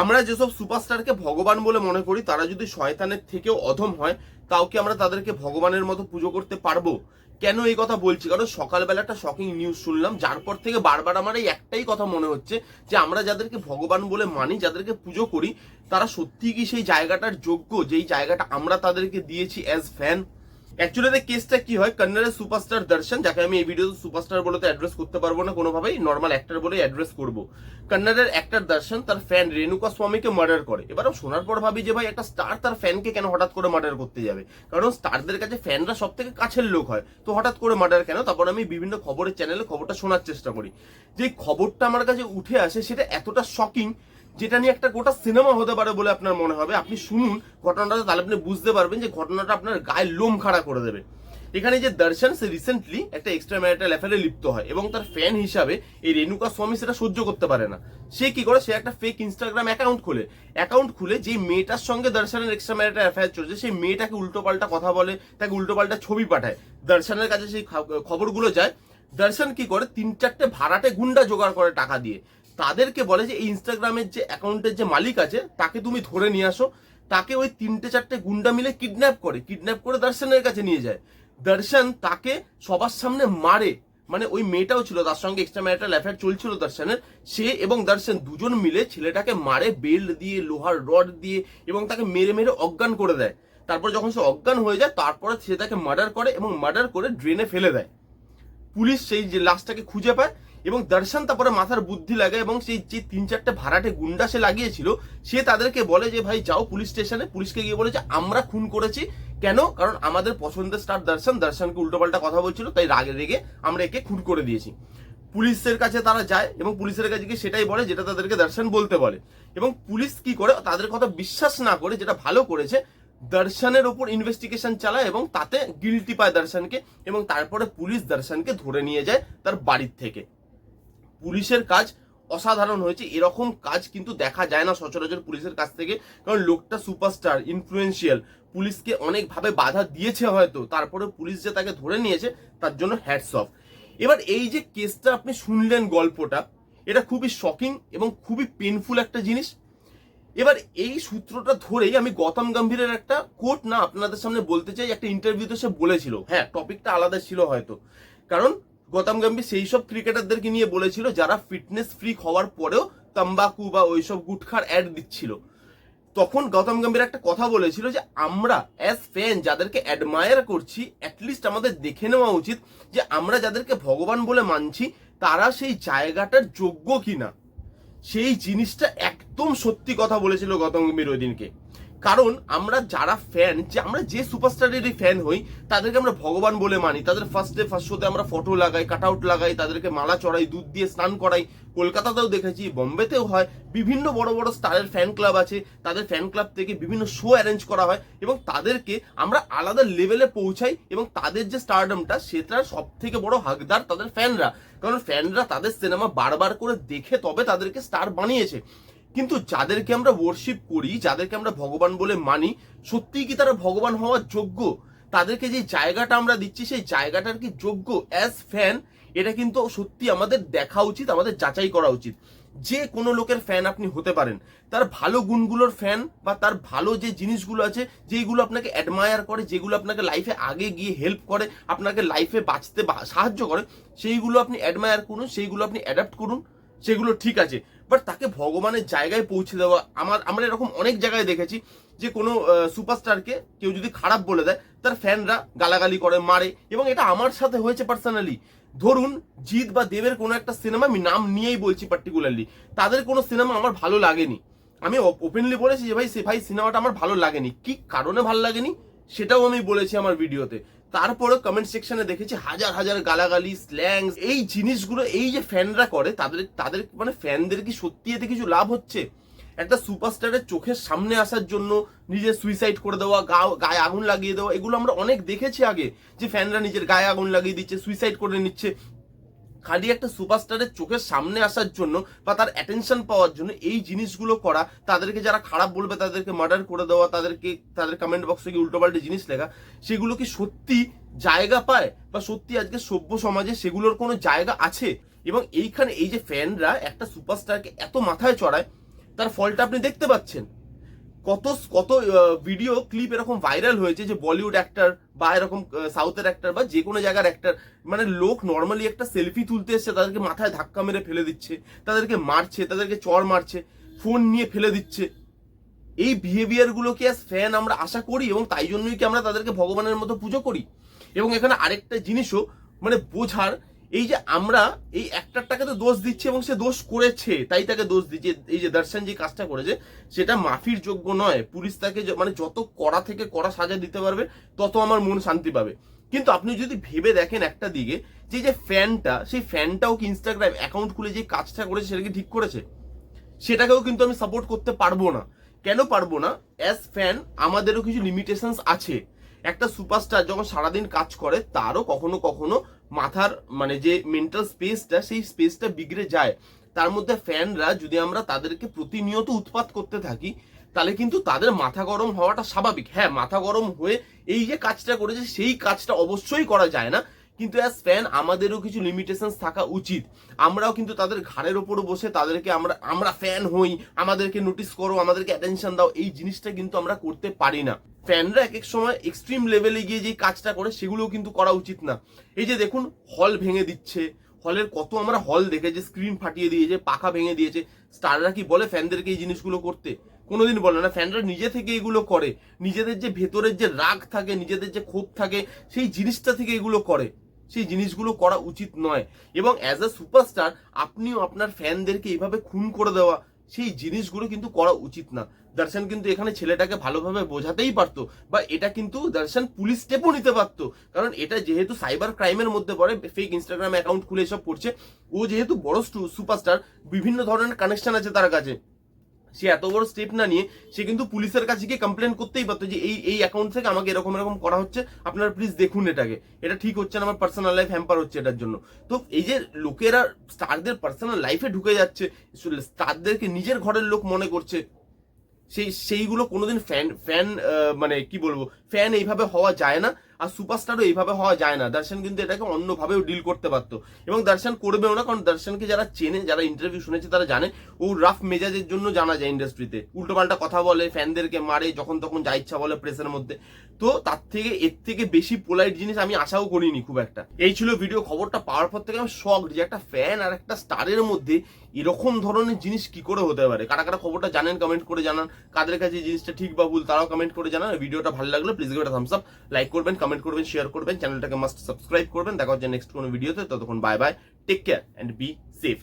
আমরা যেসব সুপারস্টারকে ভগবান বলে মনে করি, তারা যদি শয়তানের থেকেও অধম হয়, তাও কি আমরা তাদেরকে ভগবানের মতো পুজো করতে পারব? কেন এই কথা বলছি? কারণ সকালবেলা একটা শকিং নিউজ শুনলাম, যার পর থেকে বারবার আমার এই একটাই কথা মনে হচ্ছে যে, আমরা যাদেরকে ভগবান বলে মানি, যাদেরকে পুজো করি, তারা সত্যি কি সেই জায়গাটার যোগ্য? যেই জায়গাটা আমরা তাদেরকে দিয়েছি অ্যাজ ফ্যান অ্যাকচুয়ালি কেসটা কি হয়? কন্নড়ের সুপারস্টার দর্শন যাকে আমি এই ভিডিওতে সুপারস্টার বলে তো অ্যাড্রেস করতে পারব না কোনোভাবেই নর্মাল অ্যাক্টর বলেই অ্যাড্রেস করব। কন্নড়ের অ্যাক্টর দর্শন তার ফ্যান রেণুকা স্বামীকে মার্ডার করে। এবারও শোনার পর ভাবি যে ভাই, একটা স্টার তার ফ্যানকে কেন হঠাৎ করে মার্ডার করতে যাবে? কারণ স্টারদের কাছে ফ্যানরা সব থেকে কাছের লোক হয়। তো হঠাৎ করে মার্ডার কেন? তারপর আমি বিভিন্ন খবরের চ্যানেলে খবরটা শোনার চেষ্টা করি। যে খবরটা আমার কাছে উঠে আসে, সেটা এতটা শকিং যেটা নিয়ে একটা গোটা সিনেমা হতে পারে বলে আপনার মনে হবে, আপনি শুনুন ঘটনাটা, তাহলে আপনি বুঝতে পারবেন যে ঘটনাটা আপনার গায়ে লোম খাড়া করে দেবে। এখানে যে দর্শন, সে রিসেন্টলি একটা এক্সট্রা ম্যারিটাল অ্যাফেয়ারে লিপ্ত হয় এবং তার ফ্যান হিসাবে এই রেণুকা স্বামী সেটা সহ্য করতে পারে না। সে কি করে? সে একটা ফেক ইনস্টাগ্রাম অ্যাকাউন্ট খুলে। অ্যাকাউন্ট খুলে যে মেয়েটার সঙ্গে দর্শনের এক্সট্রা ম্যারিটাল অ্যাফেয়ার চলছে, সেই মেয়েটাকে উল্টোপাল্টা কথা বলে, তাকে উল্টোপাল্টা ছবি পাঠায়। দর্শনের কাছে সেই খবরগুলো যায়। দর্শন কি করে? তিন চারটে ভাড়াটে গুন্ডা জোগাড় করে টাকা দিয়ে। তাদেরকে বলে যে, এই ইনস্টাগ্রামের যে অ্যাকাউন্টের যে মালিক আছে, তাকে তুমি ধরে নিয়ে আসো। তাকে ওই তিনটে চারটে গুন্ডা মিলে কিডন্যাপ করে। কিডন্যাপ করে দর্শনের কাছে নিয়ে যায়। দর্শন তাকে সবার সামনে মারে। মানে ওই মেয়েটাও ছিল, তার সঙ্গে এক্সট্রা ম্যারিটাল অ্যাফেয়ার চলছিল দর্শনের। সে এবং দর্শন দুজন মিলে ছেলেটাকে মারে বেল্ট দিয়ে, লোহার রড দিয়ে, এবং তাকে মেরে মেরে অজ্ঞান করে দেয়। তারপর যখন সে অজ্ঞান হয়ে যায়, তারপরে সে তাকে মার্ডার করে এবং মার্ডার করে ড্রেনে ফেলে দেয়। পুলিশ সেই যে লাশটাকে খুঁজে পায়। এবং দর্শন তারপরে মাথার বুদ্ধি লাগে এবং সেই যে তিন চারটে ভাড়াটে গুন্ডা সে লাগিয়েছিল, সে তাদেরকে বলে যে, ভাই, যাও পুলিশ স্টেশনে। পুলিশকে গিয়ে বলে যে, আমরা খুন করেছি। কেন? কারণ আমাদের পছন্দের স্টার দর্শন, দর্শনকে উল্টোপাল্টা কথা বলছিল, তাই রাগে রেগে আমরা একে খুন করে দিয়েছি। পুলিশের কাছে তারা যায় এবং পুলিশের কাছে গিয়ে সেটাই বলে, যেটা তাদেরকে দর্শন বলতে বলে। এবং পুলিশ কি করে? তাদের কথা বিশ্বাস না করে, যেটা ভালো করেছে, দর্শনের ওপর ইনভেস্টিগেশন চালায় এবং তাতে গিলটি পায় দর্শনকে এবং তারপরে পুলিশ দর্শনকে ধরে নিয়ে যায় তার বাড়ির থেকে। পুলিশের কাজ অসাধারণ হয়েছে। এরকম কাজ কিন্তু দেখা যায় না সচরাচর পুলিশের কাছ থেকে। কারণ লোকটা সুপারস্টার ইনফ্লুয়েন্সিয়াল পুলিশকে অনেকভাবে বাধা দিয়েছে হয়তো। তারপরে পুলিশ যে তাকে ধরে নিয়েছে, তার জন্য হ্যাটস অফ এবার এই যে কেসটা আপনি শুনলেন গল্পটা, এটা খুবই শকিং এবং খুবই পেনফুল একটা জিনিস। এবার এই সূত্রটা ধরেই আমি গৌতম গম্ভীরের একটা কোট না আপনাদের সামনে বলতে চাই, একটা ইন্টারভিউতে সে বলেছিল। হ্যাঁ টপিকটা আলাদা ছিল হয়তো। কারণ গৌতম গম্ভীর সেই সব ক্রিকেটারদেরকে নিয়ে বলেছিল যারা ফিটনেস ফ্রিক হওয়ার পরেও তাম্বাকু বা ওইসব গুটখার অ্যাড দিচ্ছিল। তখন গৌতম গম্ভীর একটা কথা বলেছিল যে, আমরা অ্যাজ ফ্যান যাদেরকে অ্যাডমায়ার করছি অ্যাটলিস্ট আমাদের দেখে নেওয়া উচিত যে, আমরা যাদেরকে ভগবান বলে মানছি, তারা সেই জায়গাটার যোগ্য কিনা। সেই জিনিসটা একদম সত্যি কথা বলেছিল গৌতম গম্ভীর ওই দিনকে। কারণ আমরা যারা ফ্যান যে আমরা যে সুপারস্টারেরই ফ্যান হই, তাদেরকে আমরা ভগবান বলে মানি। তাদের ফার্স্ট ডে ফার্স্ট শোতে আমরা ফটো লাগাই কাট আউট লাগাই, তাদেরকে মালা চড়াই, দুধ দিয়ে স্নান করাই। কলকাতাতেও দেখেছি, বোম্বেতেও হয়। বিভিন্ন বড় বড় স্টারের ফ্যান ক্লাব আছে। তাদের ফ্যান ক্লাব থেকে বিভিন্ন শো অ্যারেঞ্জ করা হয় এবং তাদেরকে আমরা আলাদা লেভেলে পৌঁছাই এবং তাদের যে স্টারডমটা সেটার সব থেকে বড় হাকদার তাদের ফ্যানরা কারণ ফ্যানরা তাদের সিনেমা বারবার করে দেখে তবে তাদেরকে স্টার বানিয়েছে। কিন্তু যাদেরকে আমরা ওয়ার্শিপ করি, যাদেরকে আমরা ভগবান বলে মানি, সত্যিই কি তারা ভগবান হওয়ার যোগ্য? তাদেরকে যে জায়গাটা আমরা দিচ্ছি, সেই জায়গাটার কি যোগ্য? অ্যাজ ফ্যান এটা কিন্তু সত্যি আমাদের দেখা উচিত, আমাদের যাচাই করা উচিত। যে কোনো লোকের ফ্যান আপনি হতে পারেন। তার ভালো গুণগুলোর ফ্যান বা তার ভালো যে জিনিসগুলো আছে যেগুলো আপনাকে অ্যাডমায়ার করে, যেগুলো আপনাকে লাইফে আগে গিয়ে হেল্প করে, আপনাকে লাইফে বাঁচতে সাহায্য করে, সেইগুলো আপনি অ্যাডমায়ার করুন, সেইগুলো আপনি অ্যাডাপ্ট করুন, সেগুলো ঠিক আছে। বাট তাকে ভগবানের জায়গায় পৌঁছে দেওয়া, আমার, আমরা এরকম অনেক জায়গায় দেখেছি যে কোনো সুপারস্টারকে কেউ যদি খারাপ বলে দেয়, তার ফ্যানরা গালাগালি করে, মারে। এবং এটা আমার সাথে হয়েছে পার্সোনালি ধরুন, জিৎ বা দেবের কোনো একটা সিনেমা আমি নাম নিয়েই বলছি পার্টিকুলারলি তাদের কোনো সিনেমা আমার ভালো লাগেনি। আমি ওপেনলি বলেছি যে, ভাই, সে, ভাই সিনেমাটা আমার ভালো লাগেনি। কি কারণে ভালো লাগেনি? সেটাও আমি বলেছি আমার ভিডিওতে তারপরে কমেন্ট সেকশনে দেখেছি হাজার হাজার গালাগালি স্ল্যাং এই জিনিসগুলো, এই যে ফ্যানরা করে, তাদের তাদের মানে ফ্যানদের কি সত্যি এতে কিছু লাভ হচ্ছে? একটা সুপারস্টারের চোখের সামনে আসার জন্য নিজের সুইসাইড করে দেওয়া, গা- গায়ে আগুন লাগিয়ে দেওয়া, এগুলো আমরা অনেক দেখেছি আগে, যে ফ্যানরা নিজের গায়ে আগুন লাগিয়ে দিচ্ছে সুইসাইড করে নিচ্ছে খালি একটা সুপারস্টারের চোখের সামনে আসার জন্য বা তার অ্যাটেনশন পাওয়ার জন্য এই জিনিসগুলো করা, তাদেরকে যারা খারাপ বলবে, তাদেরকে মার্ডার করে দেওয়া, তাদেরকে, তাদের কমেন্ট বক্সে গিয়ে উল্টোপাল্টে জিনিস লেখা, সেগুলো কি সত্যি জায়গা পায় বা সত্যি আজকে সভ্য সমাজে সেগুলোর কোনো জায়গা আছে? এবং এইখানে এই যে ফ্যানরা একটা সুপারস্টারকে এত মাথায় চড়ায়, তার ফলটা আপনি দেখতে পাচ্ছেন। কত কত ভিডিও ক্লিপ এরকম ভাইরাল হয়েছে যে বলিউড অ্যাক্টার বা এরকম সাউথের অ্যাক্টার বা যে কোনো জায়গার অ্যাক্টার মানে লোক নর্মালি একটা সেলফি তুলতে এসছে, তাদেরকে মাথায় ধাক্কা মেরে ফেলে দিচ্ছে, তাদেরকে মারছে, তাদেরকে চর মারছে ফোন নিয়ে ফেলে দিচ্ছে। এই বিহেভিয়ার গুলোকে অ্যাজ ফ্যান আমরা আশা করি এবং তাই জন্যই কি আমরা তাদেরকে ভগবানের মতো পুজো করি? এবং এখানে আরেকটা জিনিসও মানে বোঝার এই যে আমরা এই অ্যাক্টারটাকে তো দোষ দিচ্ছি এবং সে দোষ করেছে, তাই তাকে দোষ দিচ্ছে। এই যে দর্শন যে কাজটা করেছে, সেটা মাফির যোগ্য নয়। পুলিশ তাকে মানে যত কড়া থেকে কড়া সাজা দিতে পারবে, তত আমার মন শান্তি পাবে। কিন্তু আপনি যদি ভেবে দেখেন একটা দিকে, যে যে ফ্যানটা, সেই ফ্যানটাও কি ইনস্টাগ্রাম অ্যাকাউন্ট খুলে যে কাজটা করেছে, সেটাকে ঠিক করেছে? সেটাকেও কিন্তু আমি সাপোর্ট করতে পারব না। কেন পারব না? অ্যাজ ফ্যান আমাদেরও কিছু লিমিটেশনস আছে। একটা সুপারস্টার যখন সারাদিন কাজ করে, তারও কখনো কখনো মাথার মানে যে মেন্টাল স্পেসটা সেই স্পেসটা বিগড়ে যায়। তার মধ্যে ফ্যানরা যদি আমরা তাদেরকে প্রতিনিয়ত উৎপাত করতে থাকি, তাহলে কিন্তু তাদের মাথা গরম হওয়াটা স্বাভাবিক। হ্যাঁ মাথা গরম হয়ে এই যে কাজটা করেছে, সেই কাজটা অবশ্যই করা যায় না। কিন্তু অ্যাজ ফ্যান আমাদেরও কিছু লিমিটেশনস থাকা উচিত। আমরাও কিন্তু তাদের ঘাড়ের ওপর বসে তাদেরকে আমরা আমরা ফ্যান হই, আমাদেরকে নোটিস করো, আমাদেরকে অ্যাটেনশন দাও, এই জিনিসটা কিন্তু আমরা করতে পারি না। ফ্যানরা এক এক সময় এক্সট্রিম লেভেলে গিয়ে যে কাজটা করে, সেগুলোও কিন্তু করা উচিত না। এই যে দেখুন হল ভেঙে দিচ্ছে। হলের কত আমরা হল দেখে যে স্ক্রিন ফাটিয়ে দিয়েছে, পাখা ভেঙে দিয়েছে। স্টাররা কি বলে ফ্যানদেরকে এই জিনিসগুলো করতে? কোনোদিন বলে না। ফ্যানরা নিজে থেকে এগুলো করে। নিজেদের যে ভেতরের যে রাগ থাকে, নিজেদের যে ক্ষোভ থাকে, সেই জিনিসটা থেকে এগুলো করে। সেই জিনিসগুলো করা উচিত নয়। এবং অ্যাজ আ সুপারস্টার আপনিও আপনার ফ্যানদেরকে এইভাবে খুন করে দেওয়া, সেই জিনিসগুলো কিন্তু করা উচিত না। দর্শন কিন্তু এখানে ছেলেটাকে ভালোভাবে বোঝাতেই পারতো বা এটা কিন্তু দর্শন পুলিশ স্টেপও নিতে পারতো। কারণ এটা যেহেতু সাইবার ক্রাইমের মধ্যে পড়ে ফেক ইনস্টাগ্রাম অ্যাকাউন্ট খুলে এসব করছে। ও যেহেতু বড় সুপারস্টার বিভিন্ন ধরনের কানেকশন আছে তার কাছে। সে এত বড় স্টেপ না নিয়ে সে কিন্তু পুলিশের কাছে গিয়ে কমপ্লেন করতেই পারতো যে এই এই অ্যাকাউন্ট থেকে আমাকে এরকম এরকম করা হচ্ছে, আপনারা প্লিজ দেখুন এটাকে। এটা ঠিক হচ্ছে না, আমার পার্সোনাল লাইফ হ্যাম্পার হচ্ছে এটার জন্য। তো এই যে লোকেরা স্টারদের পার্সোনাল লাইফে ঢুকে যাচ্ছে স্টারদেরকে নিজের ঘরের লোক মনে করছে, সেই, সেইগুলো কোনোদিন ফ্যান ফ্যান মানে কি বলব ফ্যান এইভাবে হওয়া যায় না, আর সুপারস্টারও এইভাবে হওয়া যায় না। দর্শন কিন্তু এটাকে অন্যভাবেও ডিল করতে পারতো। এবং দর্শন করবেও না, কারণ দর্শনকে যারা চেনে, যারা ইন্টারভিউ শুনেছে, তারা জানে, ও রাফ মেজাজের জন্য জানা যায় ইন্ডাস্ট্রিতে উল্টোপাল্টা কথা বলে ফ্যানদেরকে মারে, যখন তখন যা ইচ্ছা বলে প্রেসের মধ্যে। তো তার থেকে, এর থেকে বেশি পোলাইট জিনিস আমি আশাও করিনি খুব একটা। এই ছিল ভিডিও খবরটা পাওয়ার পর থেকে আমি শখ যে একটা ফ্যান আর একটা স্টারের মধ্যে এরকম ধরনের জিনিস কি করে হতে পারে? কারা কারা খবরটা জানেন কমেন্ট করে জানান। কাদের কাছে জিনিসটা ঠিক বা ভুল, তারাও কমেন্ট করে জানান। ভিডিওটা ভালো লাগলে please give thumbs up like করবেন কমেন্ট করবেন শেয়ার করবেন চ্যানেলটাকে মাস্ট সাবস্ক্রাইব করবেন, দেখা হচ্ছে নেক্সট কোনো ভিডিওতে ততক্ষণ bye bye take care and be safe